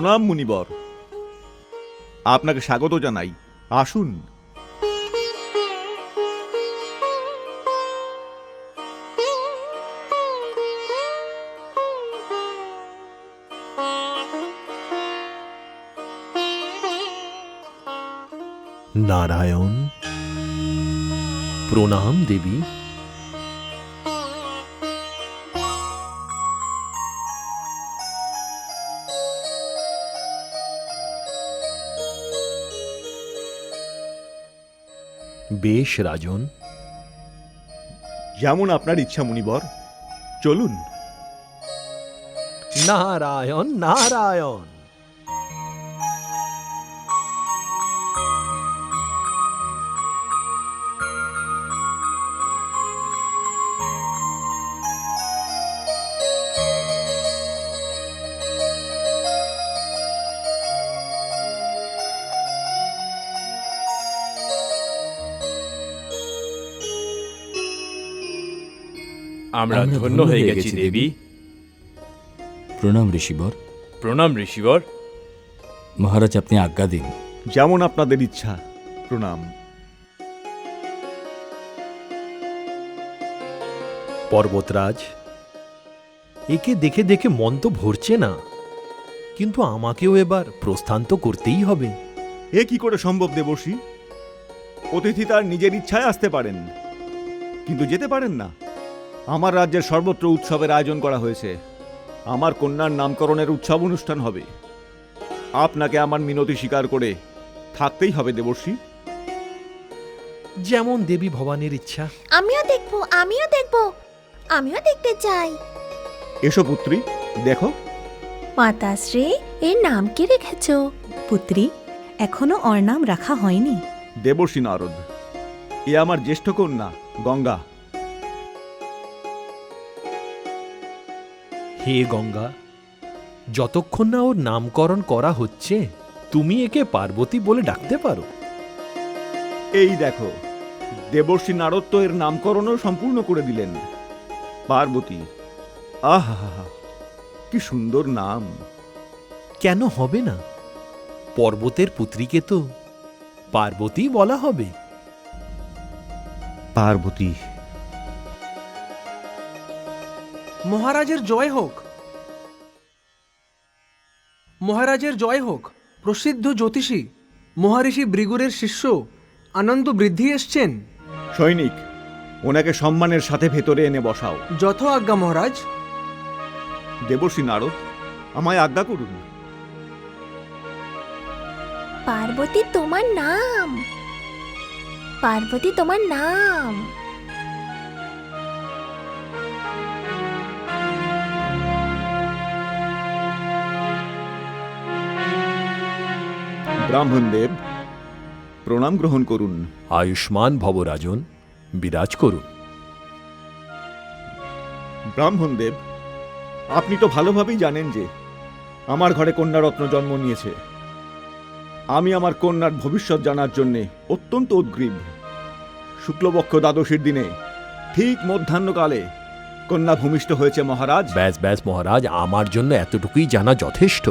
প্রণাম মুনিবর। আপনাকে স্বাগত জানাই। আসুন। নারায়ণ প্রণাম দেবী। বেশ রাজন। যেমন আপনার ইচ্ছা মুনিবর। চলুন। নারায়ণ নারায়ণ। আমরা ধন্য হয়ে গেছি দেবী। প্রণাম ঋষিবর। প্রণাম ঋষিবর। মহারাজ আপনি আজ্ঞা দিন। যেমন আপনাদের ইচ্ছা প্রণাম। পর্বতরাজ একে দেখে দেখে মন তো ভরছে না। কিন্তু আমাকেও এবার প্রস্থান তো করতেই হবে। এ কি করে সম্ভব দেবর্ষী? অতিথি তার নিজের ইচ্ছায় আসতে পারেন কিন্তু যেতে পারেন না। আমার রাজ্যের সর্বত্র উৎসবের আয়োজন করা হয়েছে। আমার কন্যার নামকরণের উৎসব অনুষ্ঠান হবে। আপনাকে আমার মিনতি স্বীকার করে থাকতেই হবে দেবর্ষী। যেমন দেবী ভবানীর ইচ্ছা। আমিও দেখব আমিও দেখব। আমিও দেখতে চাই। এসো পুত্রী দেখো। মাতাশ্রী এর নাম কি রেখেছ? পুত্রী এখনও ওর নাম রাখা হয়নি। দেবর্ষী নারদ এ আমার জ্যেষ্ঠ কন্যা গঙ্গা। হে গঙ্গা যতক্ষণ না ওর নামকরণ করা হচ্ছে তুমি একে পার্বতী বলে ডাকতে পারো। এই দেখো দেবর্ষী নারদ তো এর নামকরণও সম্পূর্ণ করে দিলেন। পার্বতী আহা কি সুন্দর নাম। কেন হবে না? পর্বতের পুত্রীকে তো পার্বতী বলা হবে। পার্বতী মহারাজের জয় হোক। মহারাজের জয় হোক। প্রসিদ্ধ জ্যোতিষী মহারিষি ব্রিগুরের শিষ্য আনন্দ বৃদ্ধি এসছেন। সৈনিক ওনাকে সম্মানের সাথে ভেতরে এনে বসাও। যথ আজ্ঞা মহারাজ। দেবশ্রী নারদ আমায় আজ্ঞা করুন। পার্বতী তোমার নাম। পার্বতী তোমার নাম। ব্রাহ্মণদেব প্রণাম গ্রহণ করুন। আয়ুষ্মান ভবরাজন বিরাজ করুন। ব্রাহ্মণদেব আপনি তো ভালোভাবেই জানেন যে আমার ঘরে কন্যারত্ন জন্ম নিয়েছে। আমি আমার কন্যার ভবিষ্যৎ জানার জন্যে অত্যন্ত উদ্গ্রীব। শুক্লপক্ষ দ্বাদশীর দিনে ঠিক মধ্যাহ্নকালে কন্যা ভূমিষ্ঠ হয়েছে মহারাজ। ব্যাস ব্যাস মহারাজ আমার জন্য এতটুকুই জানা যথেষ্ট।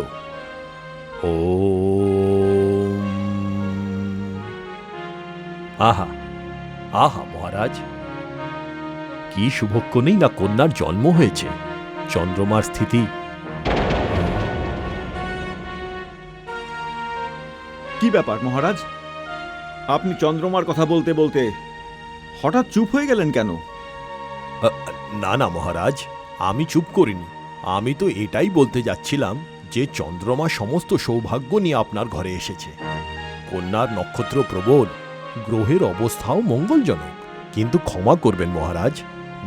ও আহা আহা মহারাজ। কি শুভক্ষণেই না কন্যার জন্ম হয়েছে? চন্দ্রমার স্থিতি। কি ব্যাপার মহারাজ? আপনি চন্দ্রমার কথা বলতে বলতে হঠাৎ চুপ হয়ে গেলেন কেন? না না মহারাজ আমি চুপ করিনি। আমি তো এটাই বলতে যাচ্ছিলাম যে চন্দ্রমা সমস্ত সৌভাগ্য নিয়ে আপনার ঘরে এসেছে। কন্যার নক্ষত্র প্রবল গ্রহের অবস্থাও মঙ্গলজনক। কিন্তু ক্ষমা করবেন মহারাজ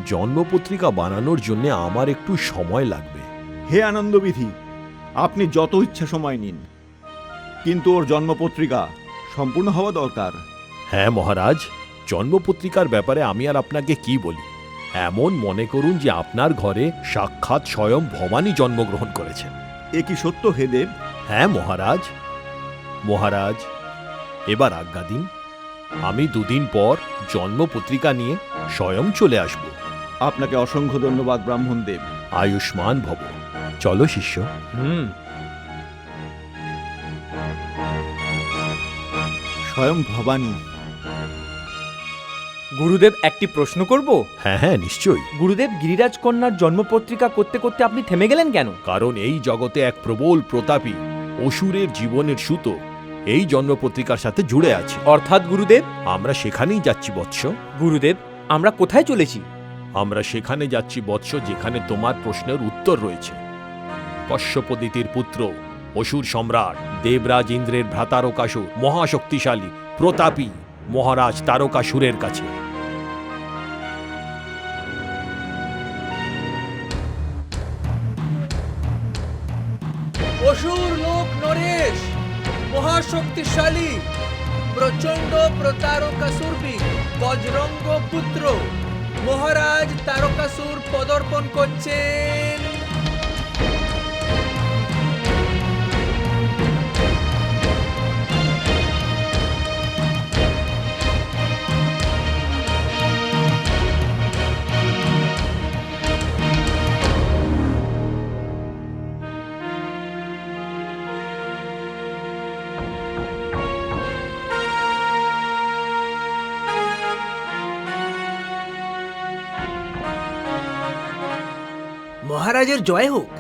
জন্মপত্রিকা বানানোর জন্য আমার একটু সময় লাগবে। হে আনন্দবিধি আপনি যত ইচ্ছা সময় নিন। কিন্তু ওর জন্মপত্রিকা সম্পূর্ণ হওয়া দরকার। হ্যাঁ মহারাজ জন্মপত্রিকার ব্যাপারে আমি আর আপনাকে কি বলি? এমন মনে করুন যে আপনার ঘরে সাক্ষাৎ স্বয়ং ভবানী জন্মগ্রহণ করেছেন। এ কি সত্য হে দেব? হ্যাঁ মহারাজ। মহারাজ এবার আজ্ঞা দিন। আমি দুদিন পর জন্ম পত্রিকা নিয়ে স্বয়ং চলে আসব। আপনাকে অসংখ্য ধন্যবাদ ব্রাহ্মণ দেব আয়ুষ্মান ভব। চলো শিষ্য। হুম। স্বয়ং ভবানী। গুরুদেব একটি প্রশ্ন করব? হ্যাঁ হ্যাঁ নিশ্চয়ই। গুরুদেব গিরিরাজ কন্যার জন্মপত্রিকা করতে করতে আপনি থেমে গেলেন কেন? কারণ এই জগতে এক প্রবল প্রতাপী অসুরের জীবনের সুতো। এই জন্মপত্রিকার সাথে জুড়ে আছে। অর্থাৎ গুরুদেব? আমরা সেখানেই যাচ্ছি বৎস। গুরুদেব আমরা কোথায় চলেছি? আমরা সেখানে যাচ্ছি বৎস যেখানে তোমার প্রশ্নের উত্তর রয়েছে। কশ্যপদিতির পুত্র অসুর সম্রাট দেবরাজ ইন্দ্রের ভ্রাতারকাসুর মহাশক্তিশালী প্রতাপী মহারাজ তারকাসুরের কাছে। পদার্পণ করছেন মহারাজের জয় হোক।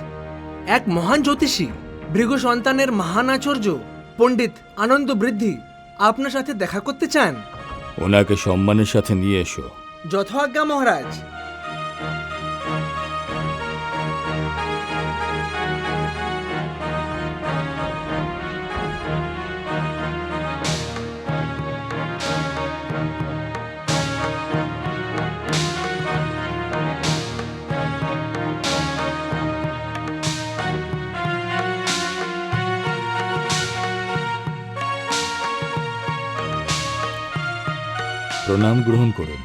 এক মহান জ্যোতিষী ভৃগু সন্তানের মহান আচর্য পণ্ডিত আনন্দ বৃদ্ধি আপনার সাথে দেখা করতে চান? ওনাকে সম্মানের সাথে নিয়ে এসো। যথাজ্ঞা মহারাজ। প্রণাম গ্রহণ করুন।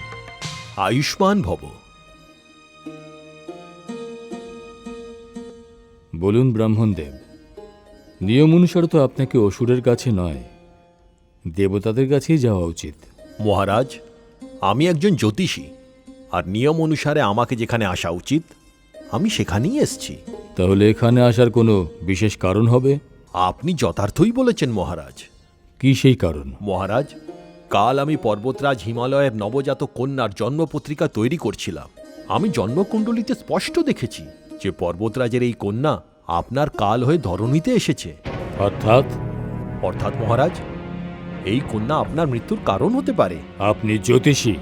আয়ুষ্মান ভব। বলুন ব্রাহ্মণদেব নিয়ম অনুসারে তো আপনাকে অসুরের কাছে নয় দেবতাদের কাছেই যাওয়া উচিত। মহারাজ আমি একজন জ্যোতিষী আর নিয়ম অনুসারে আমাকে যেখানে আসা উচিত আমি সেখানেই এসছি। তাহলে এখানে আসার কোনো বিশেষ কারণ হবে? আপনি যথার্থই বলেছেন মহারাজ। কি সেই কারণ? মহারাজ কাল আমি পর্বতরাজ হিমালয়ের নবজাত কন্যার জন্মপত্রিকা তৈরি করছিলাম। আমি জন্মকুণ্ডলিতে স্পষ্ট দেখেছি যে পর্বতরাজের এই কন্যা আপনার কাল হয়ে ধরণীতে এসেছে। অর্থাৎ? অর্থাৎ মহারাজ এই কন্যা আপনার মৃত্যুর কারণ হতে পারে। আপনি জ্যোতিষী।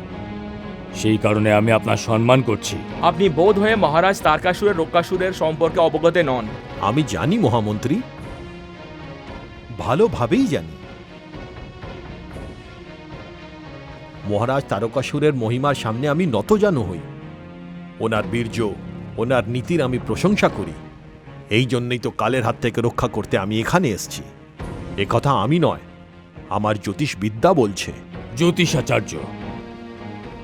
সেই কারণে আমি আপনার সম্মান করছি। আপনি বোধ হয়ে মহারাজ তারকাসুরের রক্ষাসুরের সম্পর্কে অবগত নন। আমি জানি মহামন্ত্রী। ভালোভাবেই জানি। মহারাজ তারকাসুরের মহিমার সামনে আমি নতজানু হই। ওনার বীর্য, ওনার নীতির আমি প্রশংসা করি। এই জন্যই তো কালের হাত থেকে রক্ষা করতে আমি এখানে এসছি। এ কথা আমি নয়, আমার জ্যোতিষ বিদ্যা বলছে। জ্যোতিষাচার্য,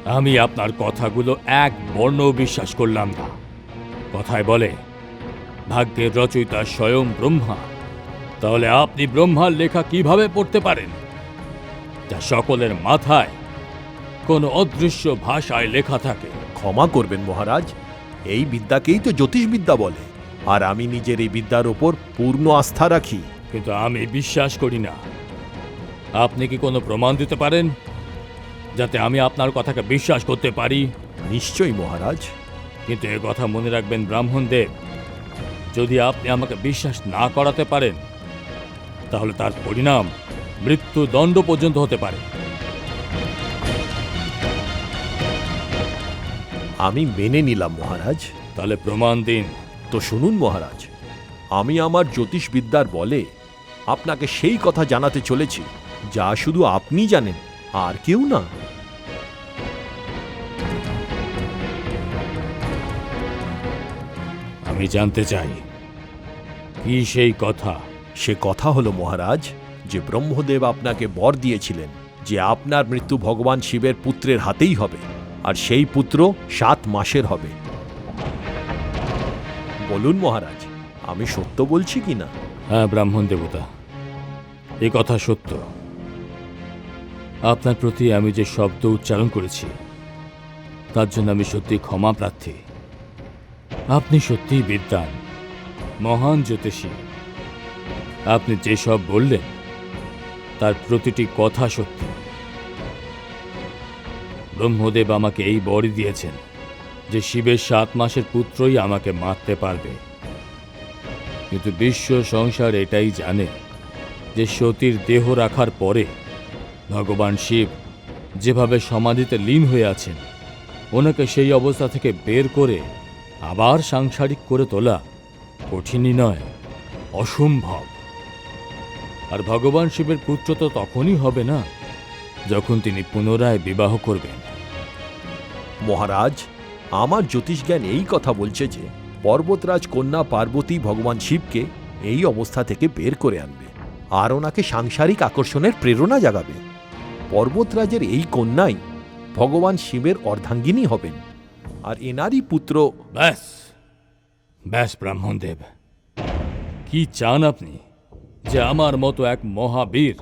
আমি আপনার কথাগুলো এক বর্ণ বিশ্বাস করলাম না। কথায় বলে ভাগ্যের রচয়িতা স্বয়ং ব্রহ্মা। তাহলে আপনি ব্রহ্মার লেখা কীভাবে পড়তে পারেন? যা সকলের মাথায় কোনো অদৃশ্য ভাষায় লেখা থাকে। ক্ষমা করবেন মহারাজ এই বিদ্যাকেই তো জ্যোতিষবিদ্যা বলে আর আমি নিজের এই বিদ্যার ওপর পূর্ণ আস্থা রাখি। কিন্তু আমি বিশ্বাস করি না। আপনি কি কোনো প্রমাণ দিতে পারেন যাতে আমি আপনার কথাকে বিশ্বাস করতে পারি? নিশ্চয়ই মহারাজ। কিন্তু এ কথা মনে রাখবেন ব্রাহ্মণ দেব যদি আপনি আমাকে বিশ্বাস না করাতে পারেন তাহলে তার পরিণাম মৃত্যুদণ্ড পর্যন্ত হতে পারে। আমি মেনে নিলাম মহারাজ। তাহলে প্রমাণ দিন। তো শুনুন মহারাজ আমি আমার জ্যোতিষবিদ্যার বলে আপনাকে সেই কথা জানাতে চলেছি যা শুধু আপনি জানেন আর কেউ না। আমি জানতে চাই কি সেই কথা? সে কথা হলো মহারাজ যে ব্রহ্মদেব আপনাকে বর দিয়েছিলেন যে আপনার মৃত্যু ভগবান শিবের পুত্রের হাতেই হবে। আর সেই পুত্র সাত মাসের হবে। বলুন মহারাজ, আমি সত্য বলছি কি না? হ্যাঁ ব্রাহ্মণ দেবতা, এ কথা সত্য। আপনার প্রতি আমি যে শব্দ উচ্চারণ করেছি, তার জন্য আমি সত্যি ক্ষমা প্রার্থী। আপনি সত্যিই বিদ্যান মহান জ্যোতিষী। আপনি যেসব বললেন, তার প্রতিটি কথা সত্যি। ব্রহ্মদেব আমাকে এই বরই দিয়েছেন, যে শিবের সাত মাসের পুত্রই আমাকে মারতে পারবে। কিন্তু বিশ্ব সংসার এটাই জানে যে সতীর দেহ রাখার পরে ভগবান শিব যেভাবে সমাধিতে লীন হয়ে আছেন, ওনাকে সেই অবস্থা থেকে বের করে আবার সাংসারিক করে তোলা কঠিনই নয়, অসম্ভব। আর ভগবান শিবের পুত্র তো তখনই হবে না, যখন তিনি পুনরায় বিবাহ করবেন। মহারাজ, আমার জ্যোতিষজ্ঞান এই কথা বলছে যে, পর্বতরাজ কন্যা পার্বতী ভগবান শিবকে এই অবস্থা থেকে বের করে আনবে আর ওনাকে সাংসারিক আকর্ষণের প্রেরণা জাগাবে। পর্বতরাজের এই কন্যাই ভগবান শিবের অর্ধাঙ্গিনী হবেন আর এনারই পুত্র ব্যাস ব্যাস ব্রাহ্মণদেব। কি চান আপনি? যে আমার মতো এক মহাবীর,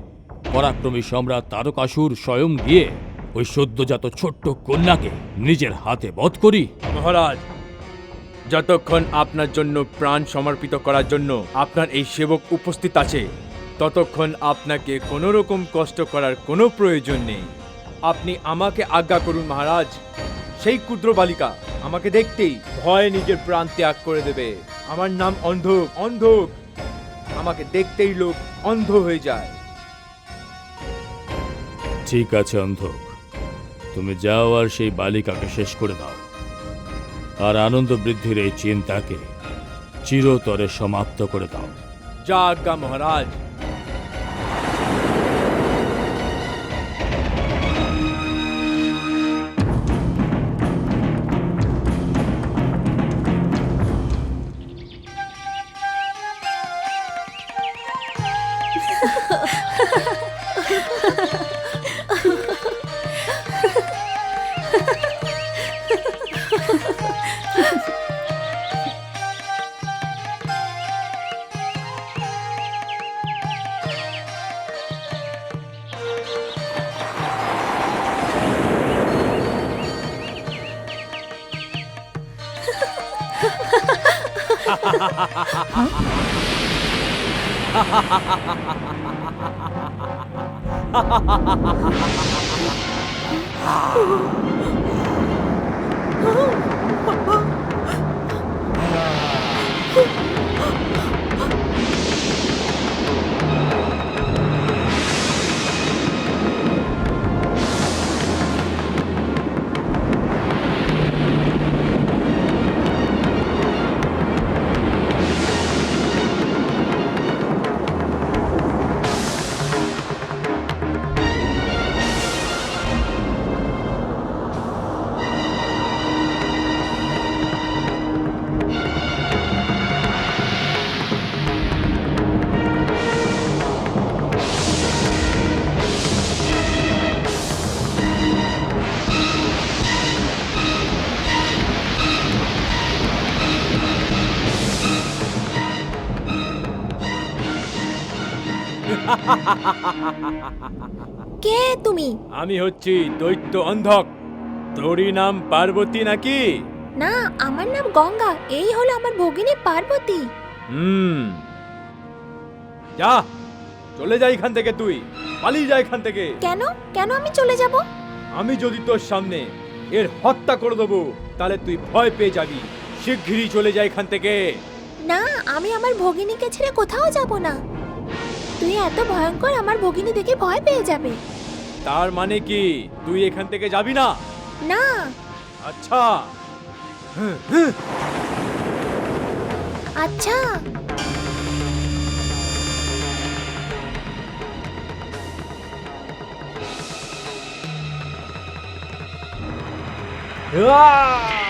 পরাক্রমী সম্রাট তারকাসুর স্বয়ং গিয়ে ওই সদ্যজাত ছোট্ট কন্যাকে নিজের হাতে বধ করি। মহারাজ যতক্ষণ আপনার জন্য প্রাণ সমর্পিত করার জন্য আপনার এই সেবক উপস্থিত আছে ততক্ষণ আপনাকে কোনো রকম কষ্ট করার কোনো প্রয়োজন নেই। আপনি আমাকে আজ্ঞা করুন মহারাজ সেই ক্ষুদ্র বালিকা আমাকে দেখতেই ভয় নিজের প্রাণ ত্যাগ করে দেবে। আমার নাম অন্ধক অন্ধক। আমাকে দেখতেই লোক অন্ধ হয়ে যায়। ঠিক আছে অন্ধক। তুমি যাও আর সেই বালিকাকে শেষ করে দাও। আর আনন্দ বৃদ্ধির এই চিন্তাকে চিরতরে সমাপ্ত করে দাও। যা আজ্ঞা মহারাজ Oh! কে তুমি? আমি হচ্ছি দৈত্য অন্ধক। তোরই নাম পার্বতী নাকি? না আমার নাম গঙ্গা। এই হলো আমার ভগিনী পার্বতী। হুম। যা চলে যা এখান থেকে তুই। পালিয়ে যা এখান থেকে। কেন? কেন আমি চলে যাব? আমি যদি তোর সামনে এর হত্যা করে দেবো তাহলে তুই ভয় পেয়ে যাবি। শিগগিরই চলে যা এখান থেকে। না আমি আমার ভগিনীকে ছেড়ে কোথাও যাব না। তুই এত ভয়ঙ্কর আমার ভগিনী দেখে ভয় পেয়ে যাবে। তার মানে কি? তুই এখান থেকে যাবি না? না। আচ্ছা। আচ্ছা। এই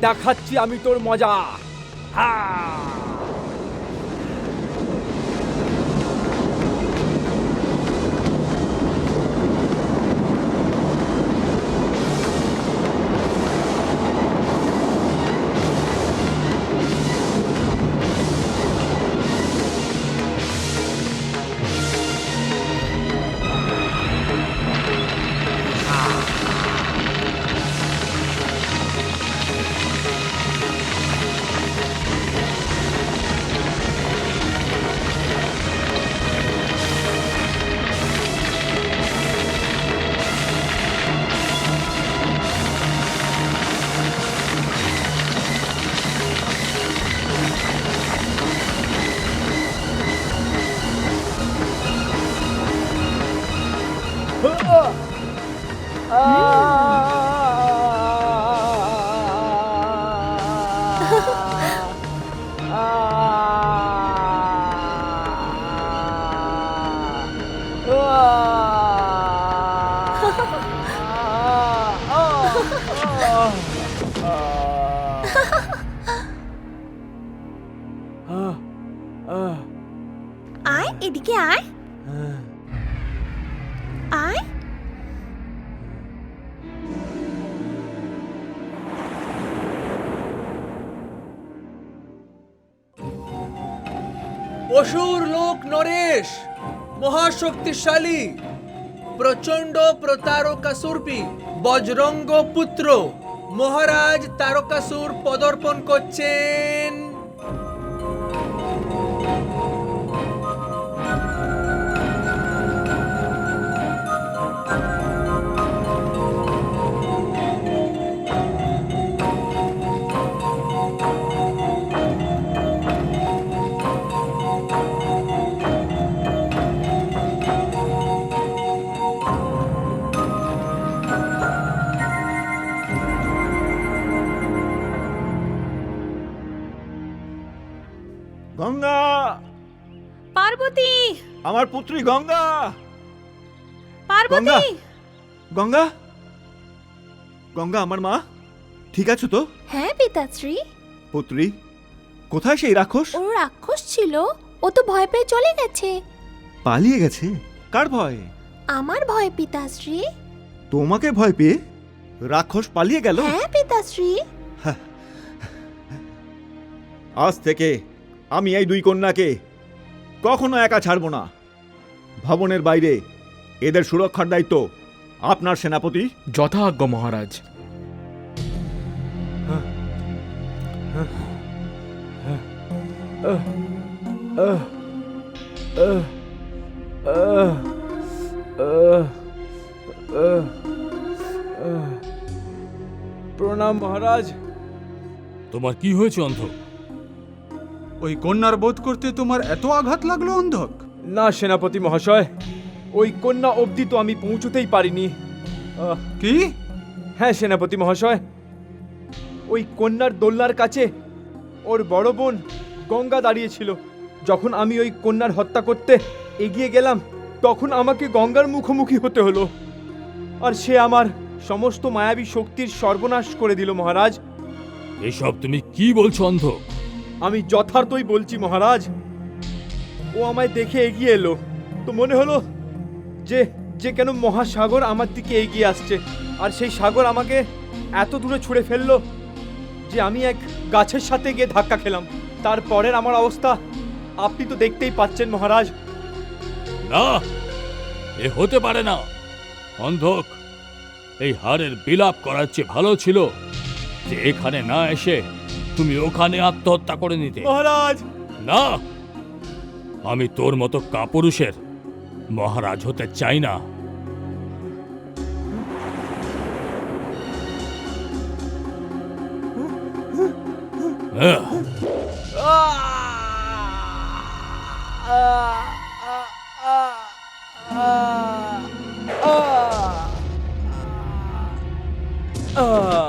দেখাচ্ছি আমি তোর মজা। হা! আয় এদিকে আয় আয় অসুর লোক নরেশ মহাশক্তিশালী প্রচণ্ড প্রতারকাসুরপি বজরঙ্গ পুত্র। মহারাজ তারকাসুর পদর্পণ করছেন। আমার পুত্রী গঙ্গা। পার্বতী! গঙ্গা গঙ্গা আমার মা ঠিক আছো তো? হ্যাঁ পিতাশ্রী। পুত্রী কোথায় সেই রাক্ষস? ও রাক্ষস ছিল ও তো ভয় পেয়ে চলে গেছে। পালিয়ে গেছে? কার ভয়? আমার ভয় পিতাশ্রী। তোমাকে ভয় পেয়ে রাক্ষস পালিয়ে গেল? হ্যাঁ পিতাশ্রী। আজ থেকে আমি এই দুই কন্যাকে কখনো একা ছাড়বো না। ভবনের বাইরে। এদের সুরক্ষার দায়িত্ব আপনার সেনাপতি। যথাজ্ঞ মহারাজ। প্রণাম মহারাজ। তোমার কি হয়েছে অন্ধ ওই কন্যার বোধ করতে তোমার এত আঘাত লাগল অন্ধক? না সেনাপতি মহাশয়। ওই কন্যা অবধি তো আমি পৌঁছতেই পারিনি। কি? হ্যাঁ সেনাপতি মহাশয়। ওই কন্যার দোলনার কাছে ওর বড় বোন গঙ্গা দাঁড়িয়েছিল। যখন আমি ওই কন্যার হত্যা করতে এগিয়ে গেলাম তখন আমাকে গঙ্গার মুখোমুখি হতে হলো। আর সে আমার সমস্ত মায়াবী শক্তির সর্বনাশ করে দিল মহারাজ। এসব তুমি কি বলছো অন্ধ? আমি যথার্থই বলছি মহারাজ ও আমায় দেখে এগিয়ে এলো। তো মনে হলো যে যে কেন মহাসাগর আমার দিকে এগিয়ে আসছে আর সেই সাগর আমাকে এত দূরে ছুঁড়ে ফেলল যে আমি এক গাছের সাথে গিয়ে ধাক্কা খেলাম। তারপরের আমার অবস্থা আপনি তো দেখতেই পাচ্ছেন মহারাজ। না এ হতে পারে না। অন্ধক এই হারের বিলাপ করার চেয়ে ভালো ছিল যে এখানে না এসে তুমি ওখানে আত্মহত্যা করে নিতে। মহারাজ! না আমি তোর মতো কাপুরুষের মহারাজ হতে চাই না Ah!